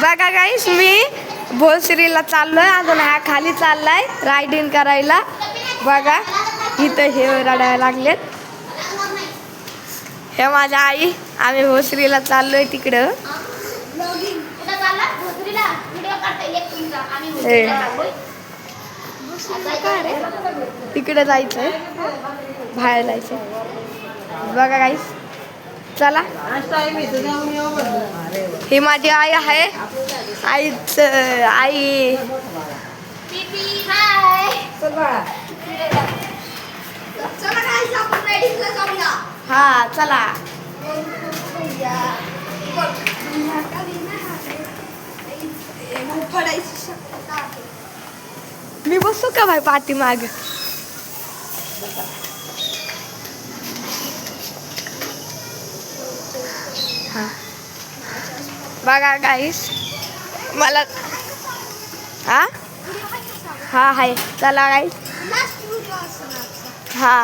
बघा गाईस मी भोसरीला चाललोय. अजून हा खाली चाललाय रायडिंग करायला. बघा इथं हे रडायला लागलेत. हे माझ्या आई आम्ही भोसरीला चाललोय तिकडं. हे. तिकडे जायचंय. बाहेर जायचंय. बघा गाईस चला. ही माझी आई आहे. आईच आई. हा चला. मी बसू का भाई पाठीमाग? बघा गाईस मला हा? हा हाय. चला गाईस हा.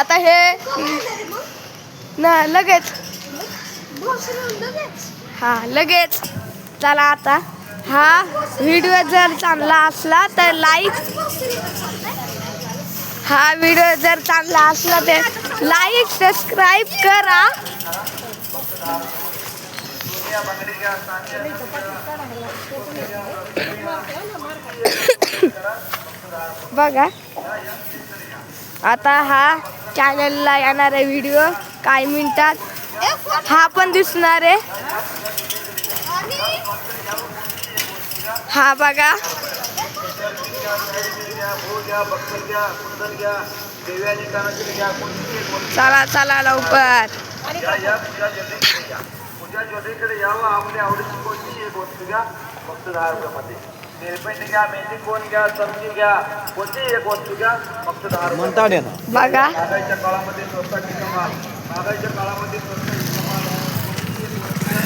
आता हे ना लगेच. हा लगेच. चला आता. हा व्हिडिओ जर चांगला असला तर लाईक हा व्हिडिओ जर चांगला असला तर लाईक सबस्क्राईब करा. बघा. आता हा चॅनलला येणार आहे व्हिडिओ काही मिनिटात हा पण दिसणार आहे. हा बघा. चला चला लवकर. तुझ्या ज्योतीकडे यावं आपल्या आवडीची कोणती एक वस्तू घ्या. फक्त दहा रुपयामध्ये घ्या मेहंदी कोण घ्या चमची घ्या कोणती एक वस्तू घ्या फक्त दहा रुपये म्हणता ना. बघा. महागाईच्या काळामध्ये स्वस्ताची कमाल. महागाईच्या काळामध्ये स्वस्ताची कमाल